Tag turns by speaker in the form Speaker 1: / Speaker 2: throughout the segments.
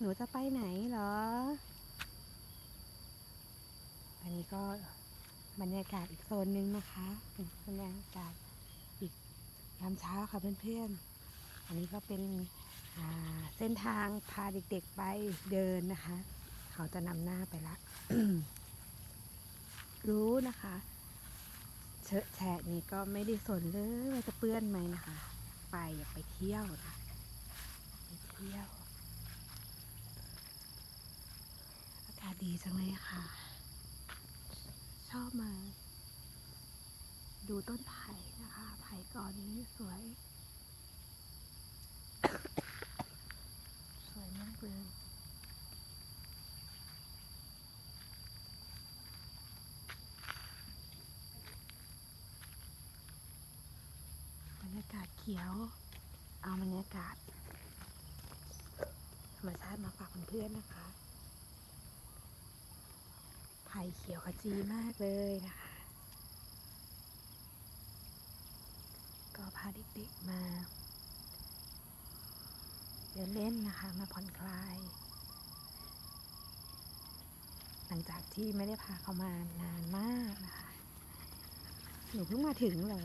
Speaker 1: หนูจะไปไหนเหรอ อันนี้ก็บรรยากาศอีกโซนหนึงนะคะเป็นบรรยากาศอีกยามเช้าค่ะเพื่อนๆ อันนี้ก็เป็นเส้นทางพาเด็กๆไปเดินนะคะ เขาจะนำหน้าไปละ รู้นะคะ เชอะแฉะนี่ก็ไม่ได้สนเลยว่าจะเปื้อนไหมนะคะ ไปอยากไปเที่ยวนะไปเที่ยว อาศดีจังเลยค่ะ ชอบมา ดูต้นไผ่นะคะ ไผ่กอนี้สวย สวยมากเลยบรรยากาศเขียว เอาบรรยากาศธรรมชาติมาฝากเพื่อนๆนะคะ ไผ่เขียวขจีมากเลยนะคะ ก็พาเด็กๆมา เดินเล่นนะคะ มาผ่อนคลาย หลังจากที่ไม่ได้พาเขามานานมากนะคะ หนูเพิ่งมาถึงเหรอ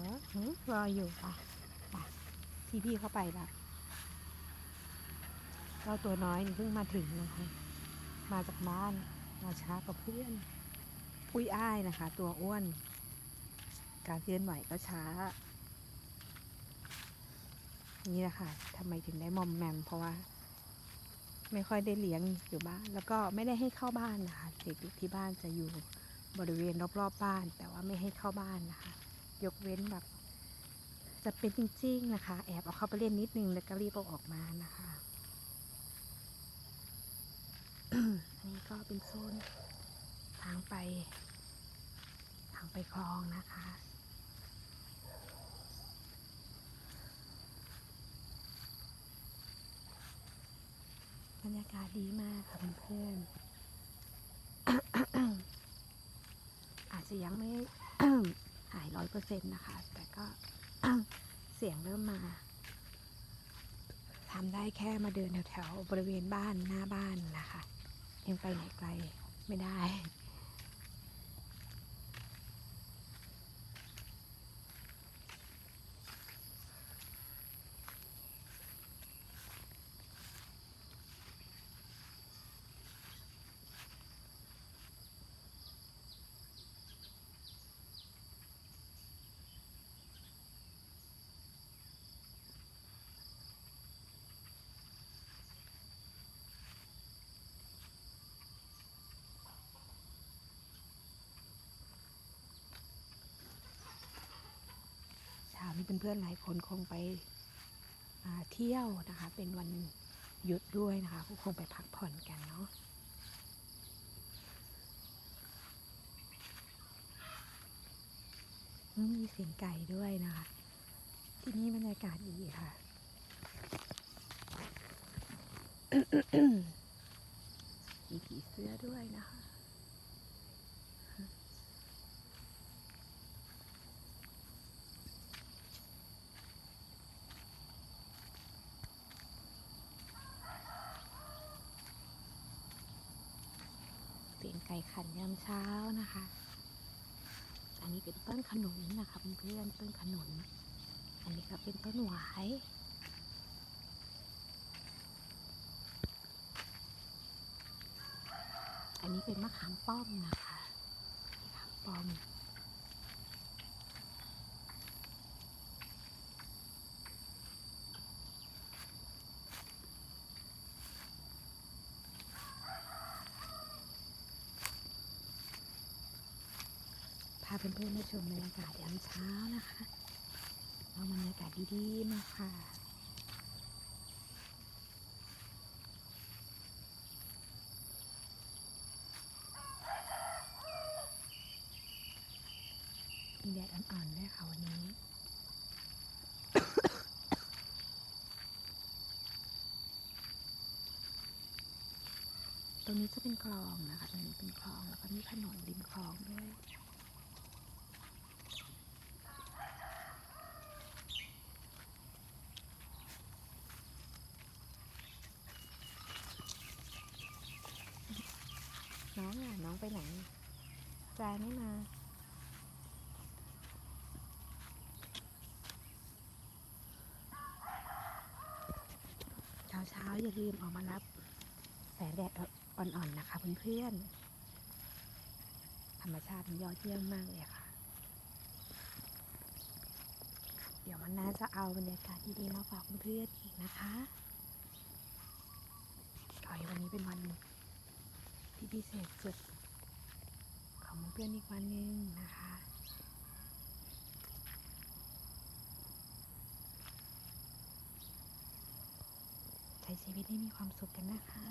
Speaker 1: รออยู่ปะปะพี่พี่ๆเข้าไปละเจ้าตัวน้อยเพิ่งมาถึงนะคะ มาจากบ้าน มาช้ากว่าเพื่อน อุ้ยอ้ายนะคะ ตัวอ้วน การเคลื่อนไหวก็ช้า นี่แหละค่ะทำไมถึงได้มอมแมม เพราะว่า ไม่ค่อยได้เลี้ยงอยู่บ้าน แล้วก็ไม่ได้ให้เข้าบ้านนะคะเด็กที่บ้านจะอยู่บริเวณรอบๆบ้าน แต่ว่าไม่ให้เข้าบ้านนะคะ ยกเว้นแบบ จะเป็นจริงๆนะคะ แอบเอาเข้าไปเล่นนิดนึงแล้วก็รีบเอาออกมานะคะ นี้ก็เป็นโซนทางไป ทางไปคลองนะคะ บรรยากาศดีมากค่ะเพื่อนๆอาจจะยังไม่หายร้อยเปอร์เซ็นต์นะคะ แต่ก็เสียงเริ่มมาทำได้แค่มาเดินแถวๆบริเวณบ้านหน้าบ้านนะคะ ยังไปไหนไกลไม่ได้ เพื่อนๆหลายคนคงไปเที่ยวนะคะ เป็นวันหยุดด้วยนะคะก็คงไปพักผ่อนกันเนาะมีเสียงไก่ด้วยนะคะ ที่นี่บรรยากาศดีค่ะ มีผีเสื้อด้วยนะคะ เไก่ขันยามเช้านะคะ อันนี้เป็นต้นขนุนนะคะเพื่อนๆต้นขนุน อันนี้ก็เป็นต้นหวายอันนี้เป็นมะขามป้อมนะคะมะขามป้อมาเพื่อนๆมาชมบรรยากาศยามเช้านะคะเอาบรรยากาศดีๆมาค่ะมีแดดอ่อนๆด้วยค่ะวันนี้ ตรงนี้จะเป็นคลองนะคะ ตรงนี้เป็นคลองแล้วก็มีถนนริมคลองด้วย น้องอะน้องไปไหนจายไม่มาเช้าเช้าๆอย่าลืมออกมารับแสงแดดอ่อนๆนะคะเพื่อนๆธรรมชาติมันยอดเยี่ยมมากเลยค่ะ เดี๋ยวมันน่าจะเอาบรรยากาศดีๆมาฝากเพื่อนๆอีกนะคะขอให้วันนี้เป็นวัน พิเศษสุดของเพื่อนอีกวันหนึ่งนะคะใช้ชีวิตให้มีความสุขกันนะคะ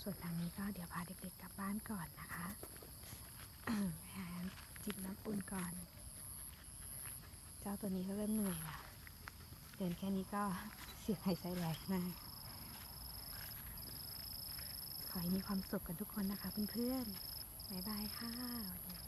Speaker 1: ส่วนทางนี้ก็เดี๋ยวพาเด็กๆกลับบ้านก่อนนะคะไปหาจิบน้ำอุ่นก่อน เจ้าตัวนี้ก็เริ่มเหนื่อยละเดินแค่นี้ก็เสียงหายใจแหลกมาก ขอให้มีความสุขกันทุกคนนะคะเพื่อนๆบ๊ายบายค่ะสวัสดีค่ะ